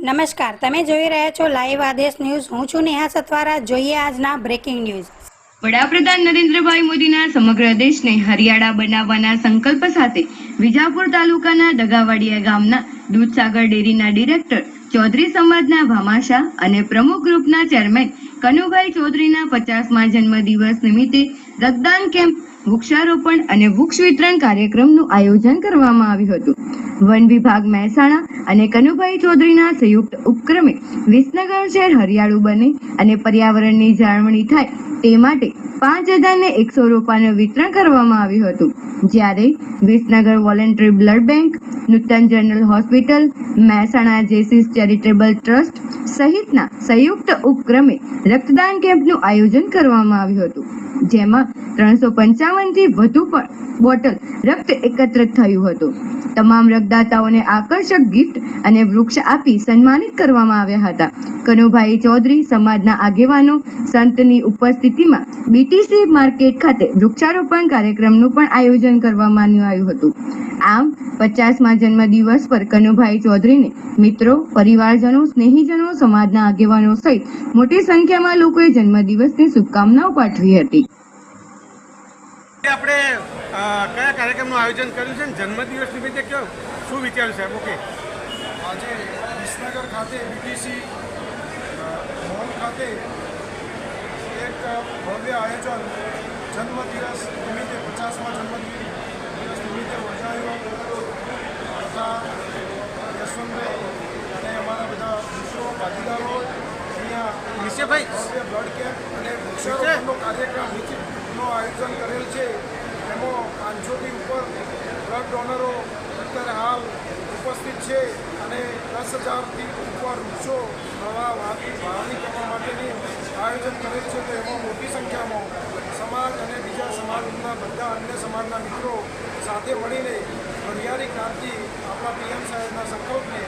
નમસ્કાર, તમે જોઈ રહ્યા છો લાઈવ આદેશ ન્યૂઝ. હું છું નેહા સથવારા. જોઈએ આજના બ્રેકિંગ ન્યૂઝ વડાપ્રધાન નરેન્દ્રભાઈ મોદીના સમગ્ર દેશને હરિયાળા બનાવવાના સંકલ્પ સાથે વિજાપુર તાલુકાના દગાવાડિયા ગામના દૂધસાગર ડેરીના ડિરેક્ટર ચૌધરી સમાજના ભામાશા અને પ્રમુખ ગ્રુપના ચેરમેન કનુભાઈ ચૌધરીના પચાસમા જન્મદિવસ નિમિત્તે રક્તદાન કેમ્પ વૃક્ષારોપણ અને વૃક્ષ વિતરણ કાર્યક્રમનું આયોજન કરવામાં આવ્યું હતું. વન વિભાગ મહેસાણા અને કનુભાઈ ચૌધરીના સંયુક્ત ઉપક્રમે વિસનગર શહેર હરિયાળું બને અને પર્યાવરણની જાળવણી થાય તે માટે પાંચ હજારને એકસો રૂપિયાનું વિતરણ કરવામાં આવ્યું હતું. જ્યારે Visnagar voluntary blood bank, Nutan general hospital, Mehsana Jaycees charitable trust સહિતના સંયુક્ત ઉપક્રમે રક્તદાન કેમ્પનું આયોજન કરવામાં આવ્યું હતું. જેમાં ત્રણસો પંચાવનથી વધુ પણ બોટલ રક્ત એકત્રિત થયું હતું. તમામ રક્તદાતાઓને આકર્ષક ગિફ્ટ અને વૃક્ષ આપી સન્માનિત કરવામાં આવ્યા હતા. કનુભાઈ ચૌધરી સમાજના આગેવાનો સંતની ઉપસ્થિતિમાં બીટીસી માર્કેટ ખાતે વૃક્ષારોપણ કાર્યક્રમનું પણ આયોજન કરવામાં આવ્યું હતું. આમ, પચાસમા જન્મદિવસ પર કનુભાઈ ચૌધરીને મિત્રો, પરિવારજનો, સ્નેહીજનો, સમાજના આગેવાનો સહિત મોટી સંખ્યામાં લોકોએ જન્મદિવસની શુભકામનાઓ પાઠવી હતી. આપણે કયા કાર્યક્રમનું આયોજન કર્યું છે જન્મદિવસ નિમિત્તે કયો? શું વિચાર્યું સાહેબ ઓકે. આજે વિસનગર ખાતે બીટીસી મોલ ખાતે એક ભવ્ય આયોજન જન્મદિવસ નિમિત્તે પચાસમાં જન્મદિવસ નિમિત્તે યોજાયો તથા યશવંતભાઈ અને અમારા બધા મિત્રો ભાગીદારો અહીંયા બ્લડ કેમ્પ અને વૃક્ષારોપણનો કાર્યક્રમનું આયોજન કરેલ છે. એમાં પાંચસોથી ઉપર બ્લડ ડોનરો અત્યારે હાલ ઉપસ્થિત છે અને દસ હજારથી ઉપર વૃક્ષો નવા વાવણી કરવા માટેની આયોજન કરેલ છે. તો એમાં મોટી સંખ્યામાં સમાજ અને બીજા સમાજના બધા અન્ય સમાજના મિત્રો સાથે મળીને હરિયાળી ક્રાંતિ આપણા પીએમ સાહેબના સંકલ્પને